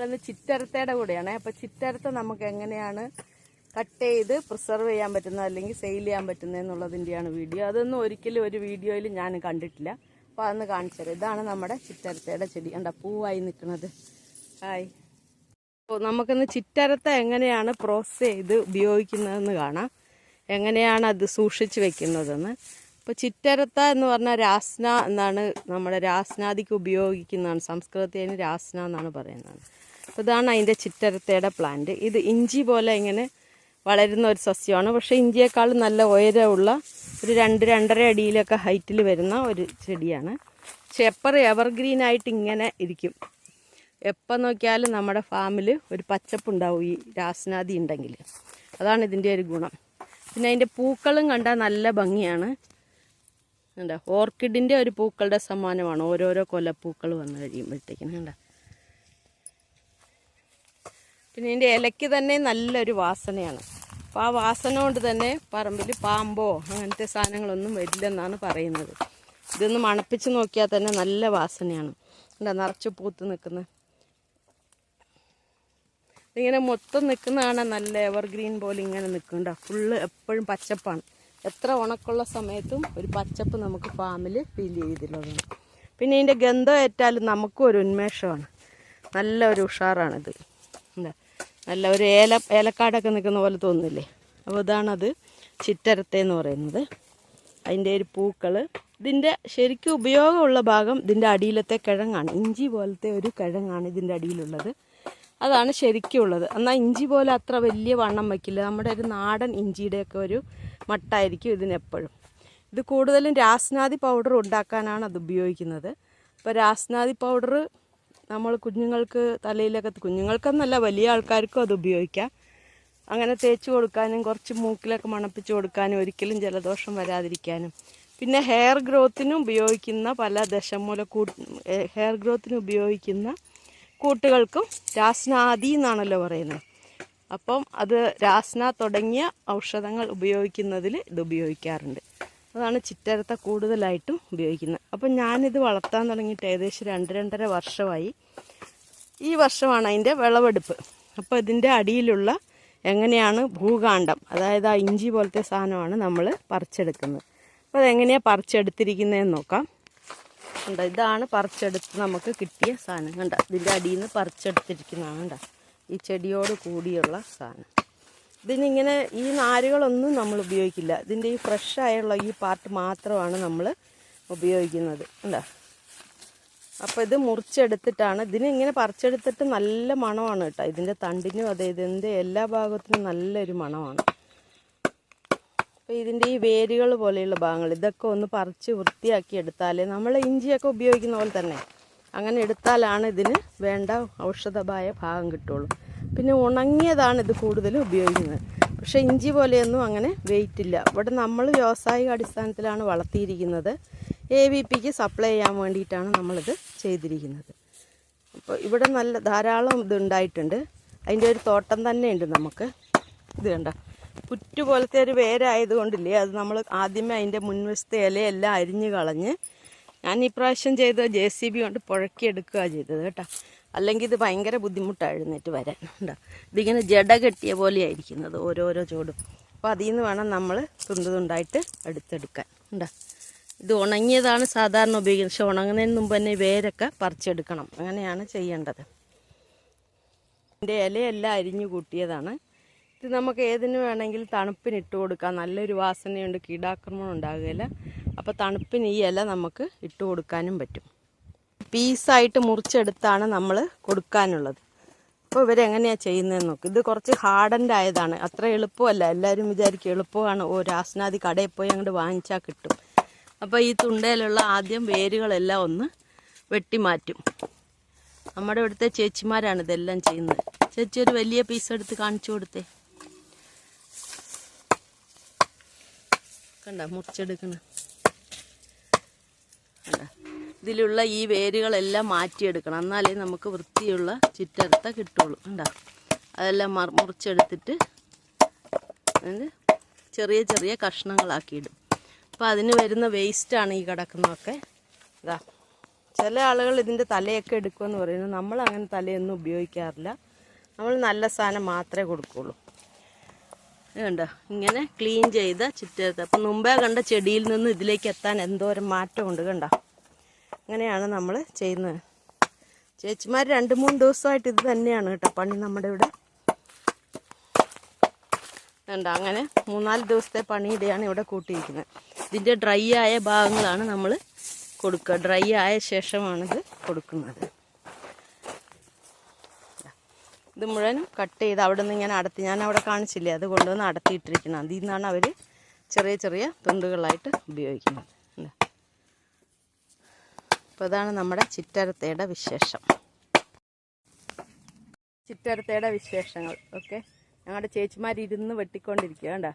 നമ്മളിന്ന് ചിറ്റരത്തയുടെ കൂടെയാണ്. അപ്പോൾ ചിറ്റരത്ത നമുക്ക് എങ്ങനെയാണ് കട്ട് ചെയ്ത് പ്രിസർവ് ചെയ്യാൻ പറ്റുന്നത് അല്ലെങ്കിൽ സെയിൽ ചെയ്യാൻ പറ്റുന്നത് എന്നുള്ളതിന്റെയാണ് വീഡിയോ അതൊന്നും ഒരിക്കലും ഒരു വീഡിയോയിൽ ഞാൻ കണ്ടിട്ടില്ല. അപ്പോൾ അതൊന്ന് കാണിച്ചു തരാം. ഇതാണ് നമ്മുടെ ചിറ്റരത്തയുടെ ചെടി. കണ്ട പൂവായി നിൽക്കുന്നത്. ഹായ്. അപ്പോൾ നമുക്കിന്ന് ചിറ്റരത്ത എങ്ങനെയാണ് പ്രോസസ്സ് ചെയ്ത് ഉപയോഗിക്കുന്നതെന്ന് കാണാം. എങ്ങനെയാണ് അത് സൂക്ഷിച്ച് വെക്കുന്നതെന്ന്. അപ്പോൾ ചിറ്റരത്ത എന്ന് പറഞ്ഞാൽ രാസ്ന എന്നാണ് നമ്മുടെ രാസ്നാദിക്ക് ഉപയോഗിക്കുന്നതാണ്. സംസ്കൃതത്തിൽ അതിന് രാസ്ന എന്നാണ് പറയുന്നത് അപ്പോൾ ഇതാണ് അതിന്റെ ചിറ്റരത്തയുടെ പ്ലാന്റ് ഇത് ഇഞ്ചി പോലെ ഇങ്ങനെ വളരുന്ന ഒരു സസ്യമാണ്. പക്ഷേ ഇഞ്ചിയേക്കാൾ നല്ല ഉയരമുള്ള ഒരു രണ്ട് രണ്ടര അടിയിലൊക്കെ ഹൈറ്റിൽ വരുന്ന ഒരു ചെടിയാണ്. പക്ഷെ എപ്പർ എവർഗ്രീൻ ആയിട്ട് ഇങ്ങനെ ഇരിക്കും. എപ്പോൾ നോക്കിയാലും നമ്മുടെ ഫാമിൽ ഒരു പച്ചപ്പുണ്ടാവും ഈ രാസനാദി ഉണ്ടെങ്കിൽ അതാണ് ഇതിന്റെ ഒരു ഗുണം. പിന്നെ അതിന്റെ പൂക്കളും കണ്ടാൽ നല്ല ഭംഗിയാണ്. കണ്ട? ഓർക്കിഡിന്റെ ഒരു പൂക്കളുടെ സമ്മാനമാണ് ഓരോരോ കൊലപ്പൂക്കൾ വന്നു കഴിയുമ്പോഴത്തേക്കിനും കണ്ട? പിന്നെ ഇതിന്റെ ഇലയ്ക്ക് തന്നെ നല്ലൊരു വാസനയാണ്. അപ്പോൾ ആ വാസന കൊണ്ട് തന്നെ പറമ്പിൽ പാമ്പോ അങ്ങനത്തെ സാധനങ്ങളൊന്നും വരില്ലെന്നാണ് പറയുന്നത്. ഇതൊന്ന് മണപ്പിച്ച് നോക്കിയാൽ തന്നെ നല്ല വാസനയാണ്. കണ്ട? നിറച്ച് പൂത്ത് നിൽക്കുന്നത് ഇങ്ങനെ മൊത്തം നിൽക്കുന്നതാണ് നല്ല എവർഗ്രീൻ പോലെ ഇങ്ങനെ നിൽക്കുന്നുണ്ടോ. ഫുള്ള് എപ്പോഴും പച്ചപ്പാണ്. എത്ര ഉണക്കുള്ള സമയത്തും ഒരു പച്ചപ്പ് നമുക്ക് ഫാമിൽ ഫീൽ ചെയ്തിട്ടുള്ളതാണ് പിന്നെ ഇതിന്റെ ഗന്ധം ഏറ്റാലും നമുക്കും ഒരു ഉന്മേഷമാണ്. നല്ല ഒരു ഉഷാറാണിത്. എന്താ? നല്ല ഒരു ഏല ഏലക്കാടൊക്കെ നിൽക്കുന്ന പോലെ തോന്നുന്നില്ലേ? അപ്പോൾ ഇതാണത് ചിറ്റരത്തെ എന്ന് പറയുന്നത്. അതിന്റെ ഒരു പൂക്കൾ ഇതിന്റെ ശരിക്കും ഉപയോഗമുള്ള ഭാഗം ഇതിന്റെ അടിയിലത്തെ കിഴങ്ങാണ്. ഇഞ്ചി പോലത്തെ ഒരു കിഴങ്ങാണ് ഇതിന്റെ അടിയിലുള്ളത്. അതാണ് ശരിക്കും ഉള്ളത് എന്നാൽ ഇഞ്ചി പോലെ അത്ര വലിയ വണ്ണം വയ്ക്കില്ല. നമ്മുടെ ഒരു നാടൻ ഇഞ്ചിയുടെയൊക്കെ ഒരു മട്ടായിരിക്കും ഇതിനെപ്പോഴും. ഇത് കൂടുതലും രാസ്നാദി പൗഡർ ഉണ്ടാക്കാനാണ് അത് ഉപയോഗിക്കുന്നത്. അപ്പോൾ രാസ്നാദി പൗഡർ നമ്മൾ കുഞ്ഞുങ്ങൾക്ക് തലയിലൊക്കെ കുഞ്ഞുങ്ങൾക്കെന്നല്ല വലിയ ആൾക്കാർക്കും അത് ഉപയോഗിക്കാം. അങ്ങനെ തേച്ച് കൊടുക്കാനും കുറച്ച് മൂക്കിലൊക്കെ മണപ്പിച്ച് കൊടുക്കാനും ഒരിക്കലും ജലദോഷം വരാതിരിക്കാനും. പിന്നെ ഹെയർ ഗ്രോത്തിനും ഉപയോഗിക്കുന്ന പല ദശമൂല കൂ ഹെയർ ഗ്രോത്തിന് ഉപയോഗിക്കുന്ന കൂട്ടുകൾക്കും രാസ്നാദി എന്നാണല്ലോ പറയുന്നത്. അപ്പം അത് രാസ്ന തുടങ്ങിയ ഔഷധങ്ങൾ ഉപയോഗിക്കുന്നതിൽ ഇത് ഉപയോഗിക്കാറുണ്ട്. അതാണ് ചിറ്റരത്ത കൂടുതലായിട്ടും ഉപയോഗിക്കുന്നത്. അപ്പം ഞാനിത് വളർത്താൻ തുടങ്ങിയിട്ട് ഏകദേശം രണ്ട് രണ്ടര വർഷമായി. ഈ വർഷമാണ് അതിന്റെ വിളവെടുപ്പ്. അപ്പോൾ ഇതിന്റെ അടിയിലുള്ള എങ്ങനെയാണ് ഭൂകാണ്ഡം അതായത് ആ ഇഞ്ചി പോലത്തെ സാധനമാണ് നമ്മൾ പറിച്ചെടുക്കുന്നത്. അപ്പോൾ അതെങ്ങനെയാണ് പറിച്ചെടുത്തിരിക്കുന്നതെന്ന് നോക്കാം. കണ്ടോ ഇതാണ് പറിച്ചെടുത്ത് നമുക്ക് കിട്ടിയ സാധനം. കണ്ട ഇതിന്റെ അടിയിൽ നിന്ന് പറിച്ചെടുത്തിരിക്കുന്നതാണ് കണ്ട. ഈ ചെടിയോട് കൂടിയുള്ള സാധനം. ഇതിനിങ്ങനെ ഈ നാരുകളൊന്നും നമ്മൾ ഉപയോഗിക്കില്ല. ഇതിന്റെ ഈ ഫ്രഷ് ആയുള്ള ഈ പാർട്ട് മാത്രമാണ് നമ്മൾ ഉപയോഗിക്കുന്നത്. കണ്ടോ? അപ്പോൾ ഇത് മുറിച്ചെടുത്തിട്ടാണ്. ഇതിനെ ഇങ്ങനെ പറിച്ചെടുത്തിട്ട് നല്ല മണമാണ് കേട്ടോ. ഇതിന്റെ തണ്ടിനും അതെ ഇതിന്റെ എല്ലാ ഭാഗത്തിനും നല്ലൊരു മണമാണ്. അപ്പോൾ ഇതിന്റെ ഈ വേരുകൾ പോലെയുള്ള ഭാഗങ്ങൾ ഇതൊക്കെ ഒന്ന് പറിച്ച് വൃത്തിയാക്കി എടുത്താലേ നമ്മൾ ഇഞ്ചിയൊക്കെ ഉപയോഗിക്കുന്ന പോലെ തന്നെ. അങ്ങനെ എടുത്താലാണ് ഇതിന് വേണ്ട ഔഷധമായ ഭാഗം കിട്ടുള്ളൂ. പിന്നെ ഉണങ്ങിയതാണ് ഇത് കൂടുതലും ഉപയോഗിക്കുന്നത്. പക്ഷേ ഇഞ്ചി പോലെയൊന്നും അങ്ങനെ വെയിറ്റ് ഇല്ല. ഇവിടെ നമ്മൾ വ്യാവസായിക അടിസ്ഥാനത്തിലാണ് വളർത്തിയിരിക്കുന്നത്. എ വി പിക്ക് സപ്ലൈ ചെയ്യാൻ വേണ്ടിയിട്ടാണ് നമ്മളിത് ചെയ്തിരിക്കുന്നത്. അപ്പോൾ ഇവിടെ നല്ല ധാരാളം ഇതുണ്ടായിട്ടുണ്ട് അതിന്റെ ഒരു തോട്ടം തന്നെ ഉണ്ട് നമുക്ക്. ഇത് കണ്ട? പുറ്റു പോലത്തെ ഒരു വേരായതുകൊണ്ടില്ലേ? അത് നമ്മൾ ആദ്യമേ അതിന്റെ മുൻവശത്തെ ഇലയെല്ലാം അരിഞ്ഞ് കളഞ്ഞ് ഞാൻ ഈ പ്രാവശ്യം ചെയ്ത ജെ സി ബി കൊണ്ട് പുഴക്കിയെടുക്കുക ചെയ്തത് കേട്ടോ. അല്ലെങ്കിൽ ഇത് ഭയങ്കര ബുദ്ധിമുട്ടാണ് എഴുന്നേറ്റ് വരാൻ. ഉണ്ടോ ഇതിങ്ങനെ ജട കെട്ടിയ പോലെയായിരിക്കുന്നത് ഓരോരോ ചൂടും. അപ്പോൾ അതിൽ നിന്ന് വേണം നമ്മൾ തുണ്ട് തുണ്ടായിട്ട് എടുത്തെടുക്കാൻ ഉണ്ടോ ഇത് ഉണങ്ങിയതാണ് സാധാരണ ഉപയോഗിക്കുന്നത്. പക്ഷെ ഉണങ്ങുന്നതിന് മുമ്പ് തന്നെ വേരൊക്കെ പറിച്ചെടുക്കണം. അങ്ങനെയാണ് ചെയ്യേണ്ടത്. ഇതിന്റെ ഇലയെല്ലാം അരിഞ്ഞു കൂട്ടിയതാണ്. ഇത് നമുക്ക് ഏതിന് വേണമെങ്കിലും തണുപ്പിനിട്ട് കൊടുക്കാം. നല്ലൊരു വാസനയുണ്ട്. കീടാക്രമണം ഉണ്ടാകുകയില്ല. അപ്പോൾ തണുപ്പിന് ഈ ഇല നമുക്ക് ഇട്ട് കൊടുക്കാനും പറ്റും. പീസായിട്ട് മുറിച്ചെടുത്താണ് നമ്മൾ കൊടുക്കാനുള്ളത്. അപ്പോൾ ഇവരെങ്ങനെയാണ് ചെയ്യുന്നതെന്ന് നോക്ക്. ഇത് കുറച്ച് ഹാർഡന്റ് ആയതാണ്. അത്ര എളുപ്പമല്ല. എല്ലാവരും വിചാരിക്കും എളുപ്പമാണ്. ഓ രാസനാദി കടയിൽ പോയി അങ്ങോട്ട് വാങ്ങിച്ചാൽ കിട്ടും. അപ്പോൾ ഈ തുണ്ടയിലുള്ള ആദ്യം വേരുകളെല്ലാം ഒന്ന് വെട്ടിമാറ്റും. നമ്മുടെ ഇവിടുത്തെ ചേച്ചിമാരാണ് ഇതെല്ലാം ചെയ്യുന്നത്. ചേച്ചി ഒരു വലിയ പീസ് എടുത്ത് കാണിച്ചു കൊടുത്തേ. കണ്ട മുറിച്ചെടുക്കണം. കണ്ട? ഇതിലുള്ള ഈ വേരുകളെല്ലാം മാറ്റിയെടുക്കണം. എന്നാലേ നമുക്ക് വൃത്തിയുള്ള ചുറ്ററുത്ത കിട്ടുള്ളൂ. ഉണ്ടോ അതെല്ലാം മറ- മുറിച്ചെടുത്തിട്ട് ചെറിയ ചെറിയ കഷ്ണങ്ങളാക്കിയിടും. അപ്പോൾ അതിന് വരുന്ന വേസ്റ്റാണ് ഈ കിടക്കുന്നതൊക്കെ. ഇതാ. ചില ആളുകൾ ഇതിന്റെ തലയൊക്കെ എടുക്കുമെന്ന് പറയുന്നു. നമ്മൾ അങ്ങനെ തലയൊന്നും ഉപയോഗിക്കാറില്ല. നമ്മൾ നല്ല സാധനം മാത്രമേ കൊടുക്കുള്ളൂ. ഇത് കണ്ടോ? ഇങ്ങനെ ക്ലീൻ ചെയ്ത ചുറ്റത്ത് അപ്പം മുമ്പേ കണ്ട ചെടിയിൽ നിന്ന് ഇതിലേക്ക് എത്താൻ എന്തോരം മാറ്റമുണ്ട്. കണ്ടോ? അങ്ങനെയാണ് നമ്മൾ ചെയ്യുന്നത്. ചേച്ചിമാർ രണ്ട് മൂന്ന് ദിവസമായിട്ട് ഇത് തന്നെയാണ് കേട്ടോ പണി നമ്മുടെ ഇവിടെ. ഉണ്ടോ അങ്ങനെ മൂന്നാൽ ദിവസത്തെ പണിയുടെയാണ് ഇവിടെ കൂട്ടിയിരിക്കുന്നത്. ഇതിന്റെ ഡ്രൈ ആയ ഭാഗങ്ങളാണ് നമ്മൾ കൊടുക്കുക. ഡ്രൈ ആയ ശേഷമാണിത് കൊടുക്കുന്നത്. ഇത് മുഴുവനും കട്ട് ചെയ്ത് അവിടെ നിന്ന് ഇങ്ങനെ അടത്തി. ഞാൻ അവിടെ കാണിച്ചില്ലേ? അത് കൊണ്ടുവന്ന് അടത്തിയിട്ടിരിക്കണം അതിൽ നിന്നാണ് അവർ ചെറിയ ചെറിയ തുണ്ടുകളായിട്ട് ഉപയോഗിക്കുന്നത്. അപ്പോൾ ഇതാണ് നമ്മുടെ ചിറ്റരത്തയുടെ വിശേഷം. ചിറ്റരത്തയുടെ വിശേഷങ്ങൾ. ഓക്കെ. ഞങ്ങളുടെ ചേച്ചിമാർ ഇരുന്ന് വെട്ടിക്കൊണ്ടിരിക്കുക കണ്ടോ?